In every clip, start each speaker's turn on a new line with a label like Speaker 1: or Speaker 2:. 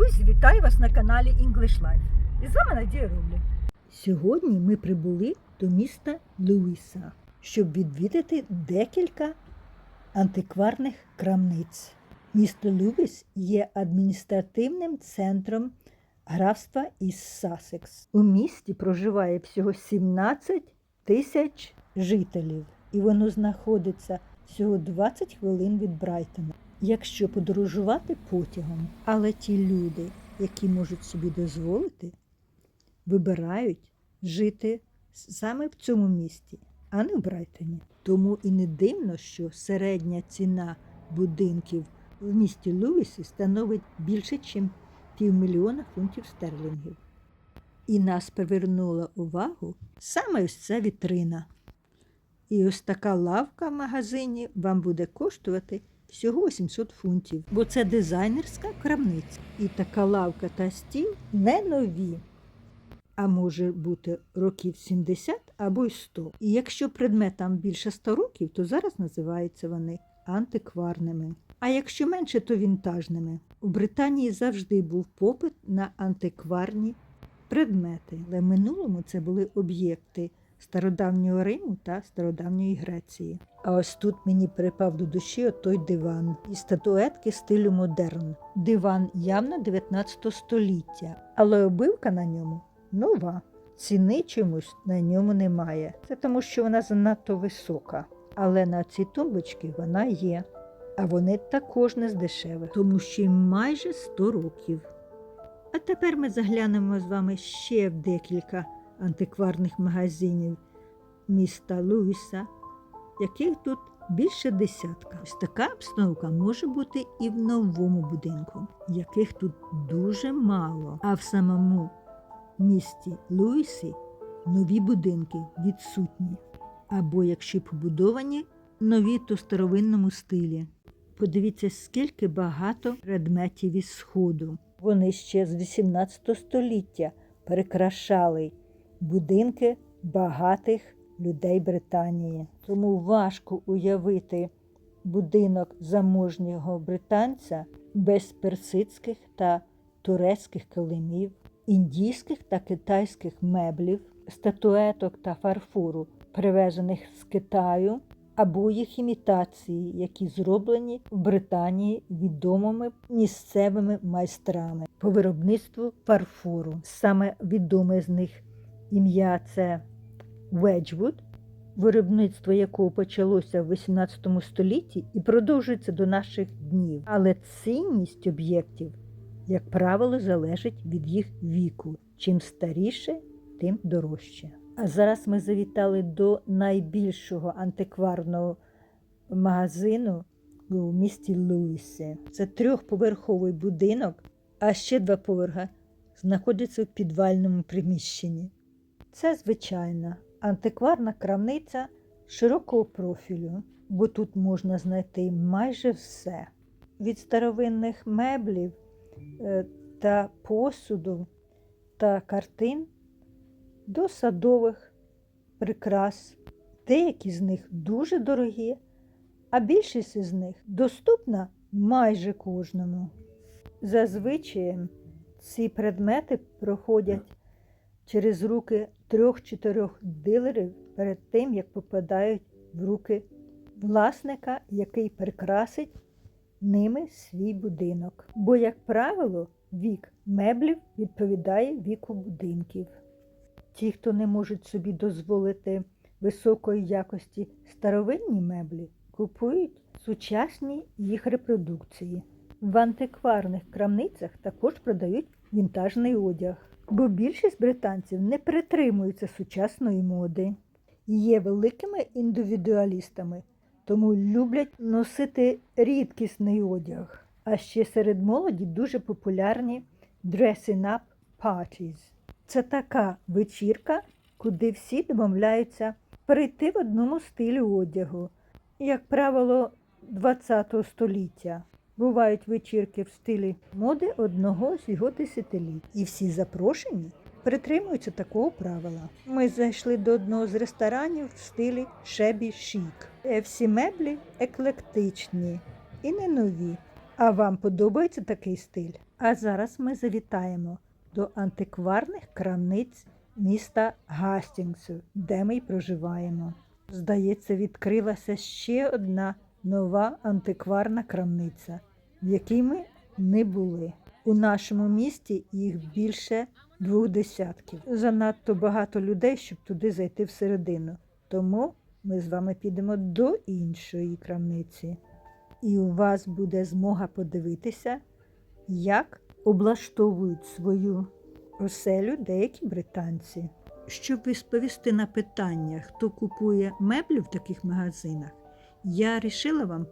Speaker 1: Друзі, вітаю вас на каналі English Life. І з вами Надія Рублі. Сьогодні ми прибули до міста Луїса, щоб відвідати декілька антикварних крамниць. Місто Луїс є адміністративним центром графства із Сасекс. У місті проживає всього 17 тисяч жителів, і воно знаходиться всього 20 хвилин від Брайтона. Якщо подорожувати потягом, але ті люди, які можуть собі дозволити, вибирають жити саме в цьому місті, а не в Брайтоні. Тому і не дивно, що середня ціна будинків в місті Луїсі становить більше, ніж півмільйона фунтів стерлінгів. І нас привернула увагу саме ось ця вітрина. І ось така лавка в магазині вам буде коштувати всього 800 фунтів, бо це дизайнерська крамниця. І така лавка та стіл не нові, а може бути років 70 або й 100. І якщо предметам більше 100 років, то зараз називаються вони антикварними. А якщо менше, то вінтажними. У Британії завжди був попит на антикварні предмети, але в минулому це були об'єкти стародавнього Риму та стародавньої Греції. А ось тут мені припав до душі той диван і статуетки стилю модерн. Диван явно 19 століття, але обивка на ньому нова. Ціни чомусь на ньому немає. Це тому, що вона занадто висока. Але на цій тумбочці вона є. А вони також не з тому що їм майже 100 років. А тепер ми заглянемо з вами ще в декілька антикварних магазинів міста Луїса, яких тут більше десятка. Ось така обстановка може бути і в новому будинку, яких тут дуже мало. А в самому місті Луїсі нові будинки відсутні. Або якщо побудовані нові, то старовинному стилі. Подивіться, скільки багато предметів із сходу. Вони ще з 18 століття прикрашали будинки багатих людей Британії. Тому важко уявити будинок заможнього британця без персидських та турецьких килимів, індійських та китайських меблів, статуеток та фарфору, привезених з Китаю або їх імітації, які зроблені в Британії відомими місцевими майстрами по виробництву фарфору. Саме відоме з них ім'я це Wedgwood, виробництво якого почалося в 18 столітті і продовжується до наших днів. Але цінність об'єктів, як правило, залежить від їх віку. Чим старіше, тим дорожче. А зараз ми завітали до найбільшого антикварного магазину у місті Луїсі. Це трьохповерховий будинок, а ще два поверха знаходяться в підвальному приміщенні. Це звичайна антикварна крамниця широкого профілю, бо тут можна знайти майже все від старовинних меблів е, та посуду та картин до садових прикрас. Деякі з них дуже дорогі, а більшість із них доступна майже кожному. Зазвичай ці предмети проходять через руки трьох-чотирьох дилерів перед тим, як попадають в руки власника, який прикрасить ними свій будинок. Бо, як правило, вік меблів відповідає віку будинків. Ті, хто не можуть собі дозволити високої якості старовинні меблі, купують сучасні їх репродукції. В антикварних крамницях також продають вінтажний одяг, бо більшість британців не притримуються сучасної моди є великими індивідуалістами, тому люблять носити рідкісний одяг. А ще серед молоді дуже популярні dressing up parties. Це така вечірка, куди всі домовляються перейти в одному стилі одягу, як правило, ХХ століття. Бувають вечірки в стилі моди одного з його десятиліть. І всі запрошені притримуються такого правила. Ми зайшли до одного з ресторанів в стилі шебі шік. Всі меблі еклектичні і не нові. А вам подобається такий стиль? А зараз ми завітаємо до антикварних крамниць міста Гастінгсу, де ми й проживаємо. Здається, відкрилася ще одна нова антикварна крамниця, в якій ми не були. У нашому місті їх більше двох десятків. Занадто багато людей, щоб туди зайти всередину. Тому ми з вами підемо до іншої крамниці. І у вас буде змога подивитися, як облаштовують свою оселю деякі британці. Щоб відповісти на питання, хто купує меблі в таких магазинах, я вирішила вам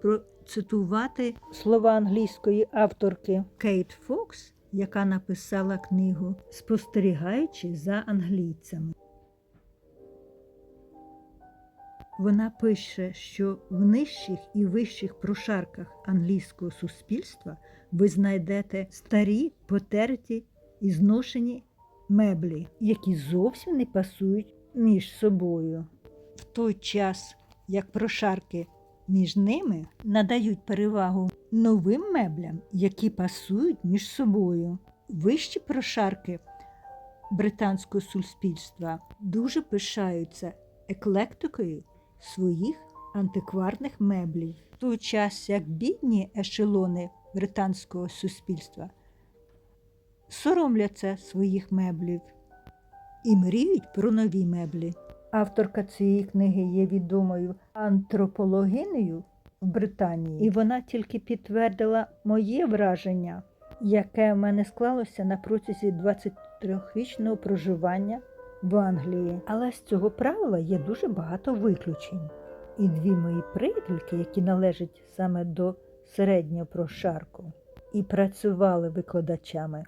Speaker 1: процитувати слова англійської авторки Кейт Фокс, яка написала книгу Спостерігаючи за англійцями. Вона пише, що в нижчих і вищих прошарках англійського суспільства ви знайдете старі, потерті і зношені меблі, які зовсім не пасують між собою. В той час, як прошарки між ними надають перевагу новим меблям, які пасують між собою. Вищі прошарки британського суспільства дуже пишаються еклектикою своїх антикварних меблів. В той час, як бідні ешелони британського суспільства соромляться своїх меблів і мріють про нові меблі. Авторка цієї книги є відомою антропологинею в Британії, і вона тільки підтвердила моє враження, яке в мене склалося на протязі 23-річного проживання в Англії. Але з цього правила є дуже багато виключень. І дві мої приятельки, які належать саме до середнього прошарку і працювали викладачами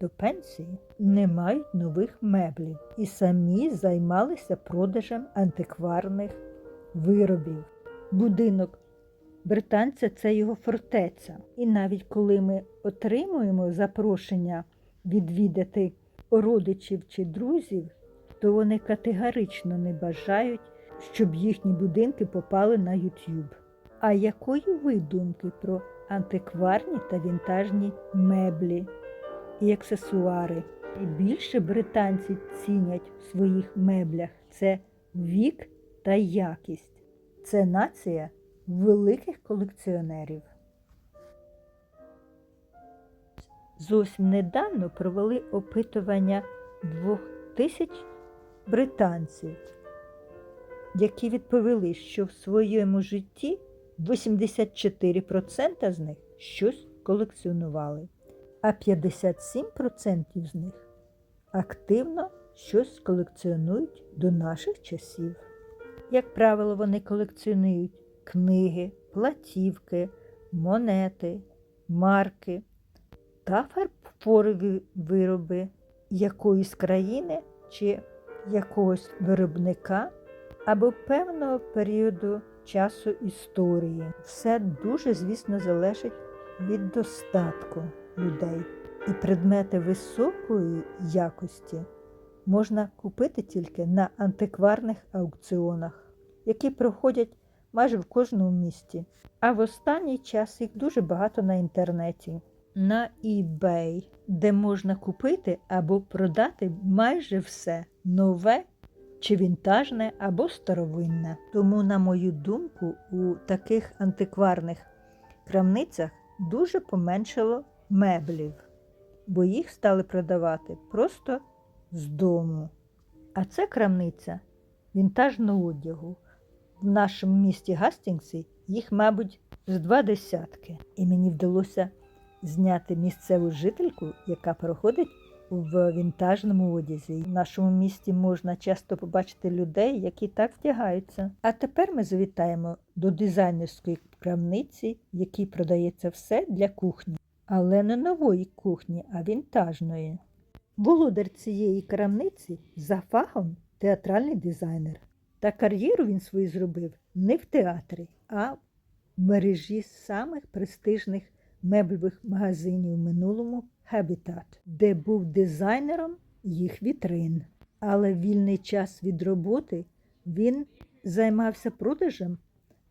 Speaker 1: до пенсії, не мають нових меблів і самі займалися продажем антикварних виробів. Будинок британця це його фортеця. І навіть коли ми отримуємо запрошення відвідати родичів чи друзів, то вони категорично не бажають, щоб їхні будинки попали на YouTube. А якої ви думки про антикварні та вінтажні меблі і аксесуари? І більше британці цінять в своїх меблях це вік та якість. Це нація великих колекціонерів. Зовсім недавно провели опитування двох тисяч британців, які відповіли, що в своєму житті 84% з них щось колекціонували, а 57% з них активно щось колекціонують до наших часів. Як правило, вони колекціонують книги, платівки, монети, марки та фарфорові вироби якоїсь країни чи якогось виробника або певного періоду часу історії. Все дуже, звісно, залежить від достатку людей. І предмети високої якості можна купити тільки на антикварних аукціонах, які проходять майже в кожному місті. А в останній час їх дуже багато на інтернеті. На eBay, де можна купити або продати майже все нове чи вінтажне або старовинне. Тому, на мою думку, у таких антикварних крамницях дуже поменшало меблів, бо їх стали продавати просто з дому. А це крамниця вінтажного одягу. В нашому місті Гастінгсі їх, мабуть, з два десятки. І мені вдалося зняти місцеву жительку, яка проходить в вінтажному одязі. В нашому місті можна часто побачити людей, які так вдягаються. А тепер ми завітаємо до дизайнерської крамниці, якій продається все для кухні, але не нової кухні, а вінтажної. Володар цієї крамниці за фахом театральний дизайнер. Та кар'єру він свою зробив не в театрі, а в мережі самих престижних меблевих магазинів в минулому Habitat, де був дизайнером їх вітрин. Але вільний час від роботи він займався продажем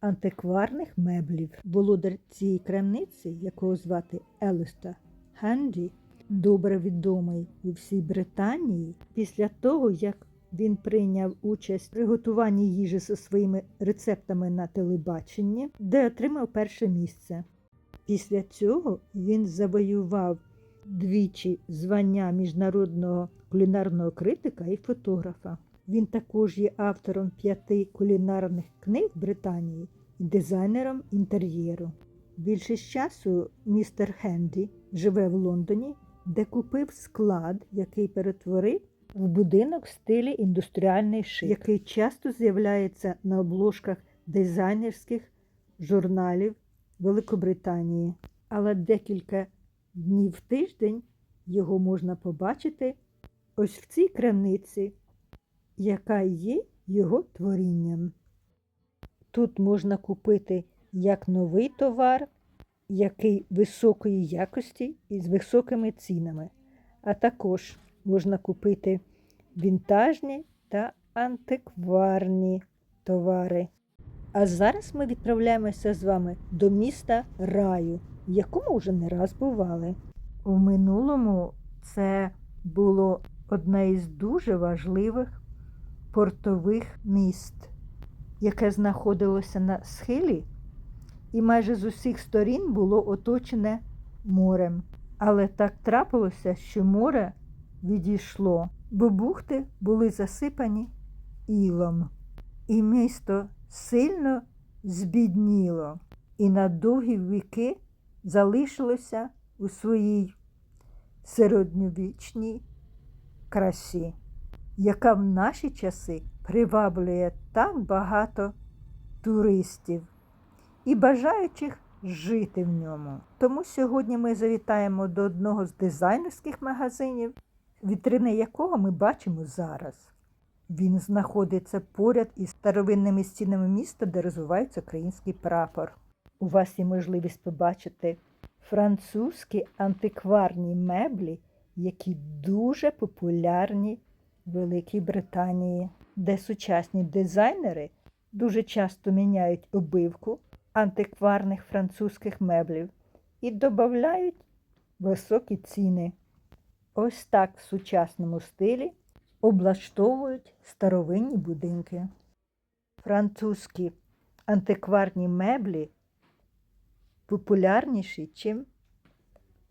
Speaker 1: антикварних меблів. Володар цієї крамниці, якого звати Елиста Хенді, добре відомий у всій Британії, після того, як він прийняв участь в приготуванні їжі зі своїми рецептами на телебаченні, де отримав перше місце. Після цього він завоював двічі звання міжнародного кулінарного критика і фотографа. Він також є автором п'яти кулінарних книг Британії і дизайнером інтер'єру. Більшість часу містер Хенді живе в Лондоні, де купив склад, який перетворив в будинок в стилі індустріальний шик, який часто з'являється на обложках дизайнерських журналів Великобританії. Але декілька днів в тиждень його можна побачити ось в цій крамниці, яка є його творінням. Тут можна купити як новий товар, який високої якості і з високими цінами, а також можна купити вінтажні та антикварні товари. А зараз ми відправляємося з вами до міста Раю, в якому вже не раз бували. У минулому це було одне із дуже важливих портових міст, яке знаходилося на схилі і майже з усіх сторін було оточене морем. Але так трапилося, що море відійшло, бо бухти були засипані ілом, і місто сильно збідніло, і на довгі віки залишилося у своїй середньовічній красі, яка в наші часи приваблює так багато туристів і бажаючих жити в ньому. Тому сьогодні ми завітаємо до одного з дизайнерських магазинів, вітрини якого ми бачимо зараз. Він знаходиться поряд із старовинними стінами міста, де розвивається український прапор. У вас є можливість побачити французькі антикварні меблі, які дуже популярні Великій Британії, де сучасні дизайнери дуже часто міняють обивку антикварних французьких меблів і додають високі ціни. Ось так в сучасному стилі облаштовують старовинні будинки. Французькі антикварні меблі популярніші, ніж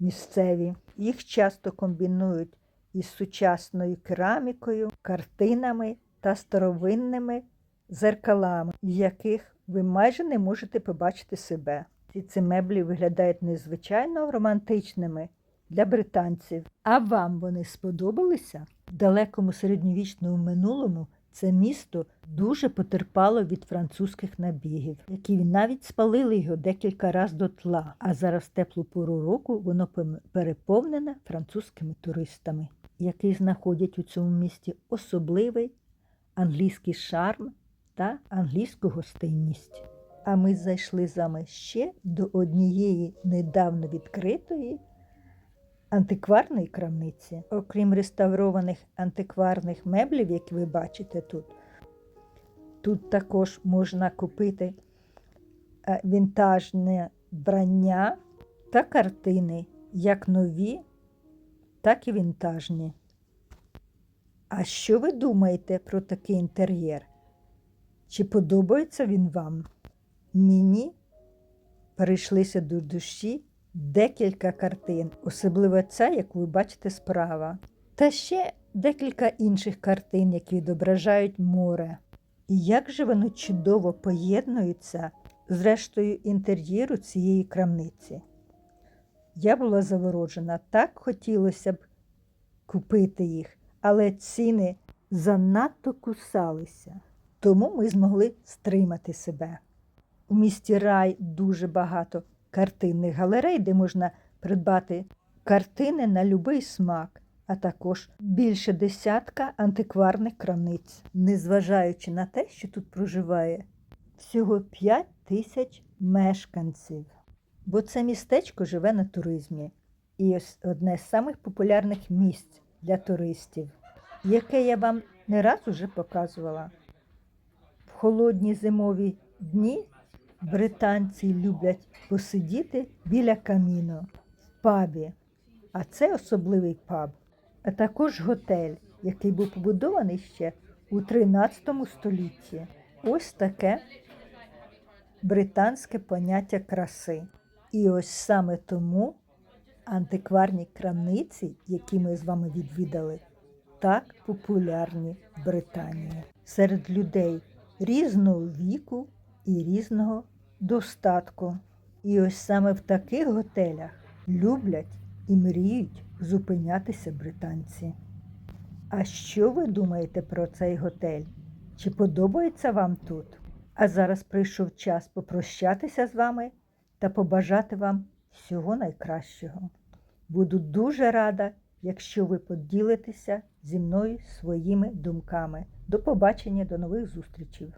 Speaker 1: місцеві. Їх часто комбінують із сучасною керамікою, картинами та старовинними зеркалами, в яких ви майже не можете побачити себе. Ці ці меблі виглядають незвичайно романтичними для британців. А вам вони сподобалися? В далекому середньовічному минулому це місто дуже потерпало від французьких набігів, які навіть спалили його декілька разів до тла. А зараз теплу пору року воно переповнене французькими туристами, які знаходять у цьому місті особливий англійський шарм та англійську гостинність. А ми зайшли з вами ще до однієї недавно відкритої антикварної крамниці. Окрім реставрованих антикварних меблів, які ви бачите тут, тут також можна купити е, вінтажне вбрання та картини, як нові, так і вінтажні. А що ви думаєте про такий інтер'єр? Чи подобається він вам? Мені перейшлися до душі декілька картин, особливо ця, яку ви бачите справа, та ще декілька інших картин, які відображають море. І як же воно чудово поєднується з рештою інтер'єру цієї крамниці. Я була завороджена, так хотілося б купити їх, але ціни занадто кусалися. Тому ми змогли стримати себе. У місті Рай дуже багато картинних галерей, де можна придбати картини на будь-який смак, а також більше десятка антикварних крамниць, незважаючи на те, що тут проживає всього 5 тисяч мешканців. Бо це містечко живе на туризмі і ось одне з самих популярних місць для туристів, яке я вам не раз уже показувала. В холодні зимові дні британці люблять посидіти біля каміну в пабі А це особливий паб, а також готель, який був побудований ще у 13 столітті. Ось таке британське поняття краси. І ось саме тому антикварні крамниці, які ми з вами відвідали, так популярні в Британії серед людей різного віку і різного достатку. І ось саме в таких готелях люблять і мріють зупинятися британці. А що ви думаєте про цей готель? Чи подобається вам тут? А зараз прийшов час попрощатися з вами та побажати вам всього найкращого. Буду дуже рада, якщо ви поділитеся зі мною своїми думками. До побачення, до нових зустрічей!